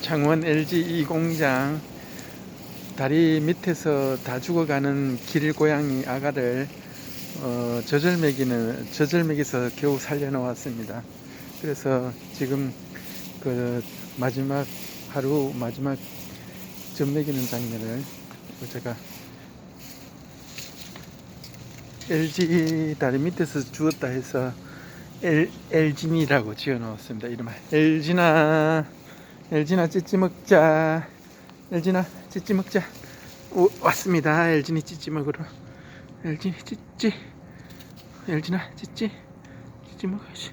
창원 LG 이 공장 다리 밑에서 다 죽어가는 길고양이 아가를 어, 젖을 먹여서 겨우 살려놓았습니다. 그래서 지금 그 마지막 하루 마지막 젖 먹이는 장면을 제가 LG 다리 밑에서 주었다 해서 엘, 엘진이라고 지어 넣었습니다. 이름을 엘진아 엘진아 찌찌 먹자. 엘진아 찌찌 먹자. 오, 왔습니다. 엘진이 찌찌 먹으러. 엘진이 찌찌. 엘진아 찌찌. 찌찌 먹어야지.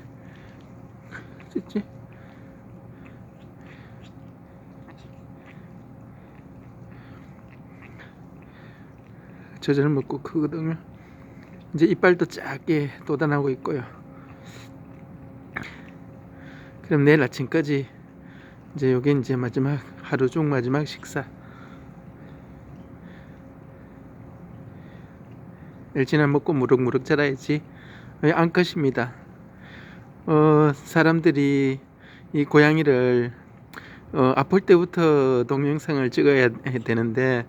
찌찌. 저절 먹고 크거든요. 이제 이빨도 작게 돋아나고 있고요. 그럼 내일 아침까지 이제 요게 이제 마지막 하루 중 마지막 식사. 일진아 먹고 무럭무럭 자라야지. 어, 암컷입니다. 어 사람들이 이 고양이를 어, 아플 때부터 동영상을 찍어야 되는데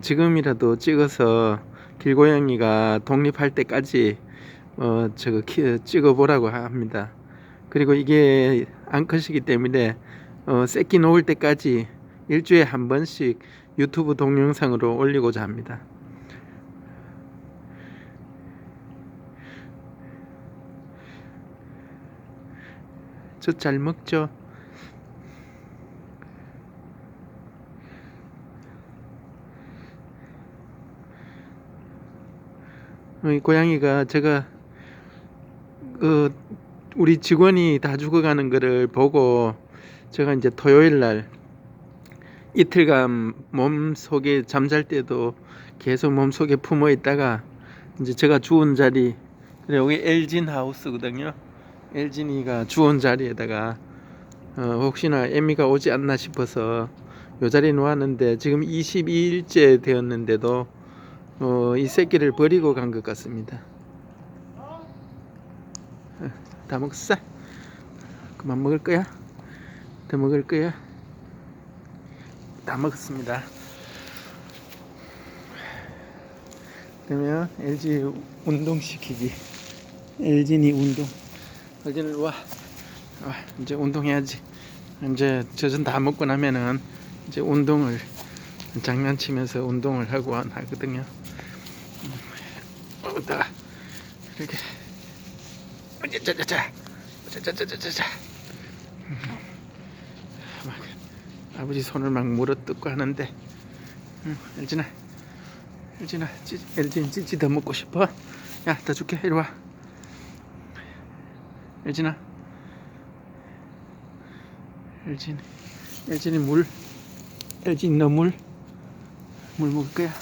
지금이라도 찍어서 길고양이가 독립할 때까지 어 저거 키, 찍어보라고 합니다. 그리고 이게 암컷이기 때문에 어 새끼 놓을 때까지 일주일에 한 번씩 유튜브 동영상으로 올리고자 합니다. 저 잘 먹죠? 이 고양이가 제가 그 우리 직원이 다 죽어가는 거를 보고 제가 이제 토요일 날 이틀간 몸 속에 잠잘 때도 계속 몸 속에 품어 있다가 이제 제가 주운 자리 여기 엘진 하우스거든요. 엘진이가 주운 자리에다가 어, 혹시나 에미가 오지 않나 싶어서 요 자리에 놓았는데 지금 22일째 되었는데도 어, 이 새끼를 버리고 간 것 같습니다. 어, 다 먹었어? 그만 먹을 거야? 더 먹을 거야? 다 먹었습니다. 그러면 LG 운동시키기. LG니 운동. LG는 와. 와. 이제 운동해야지. 이제 젖은 다 먹고 나면은 이제 운동을 장난치면서 운동을 하고 하거든요. 어다 이렇게 짜자자자 짜자자자자 막 아버지 손을 막 물어뜯고 하는데 응, 엘진아 엘진아 찌, 엘진 찌찌 더 먹고 싶어? 야 더 줄게 이리 와. 엘진아. 엘진 엘진이 물 엘진 너물 물 먹을 거야.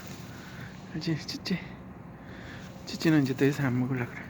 엘진 찌찌. 찌찌는 이제 더 이상 안 먹으려 그래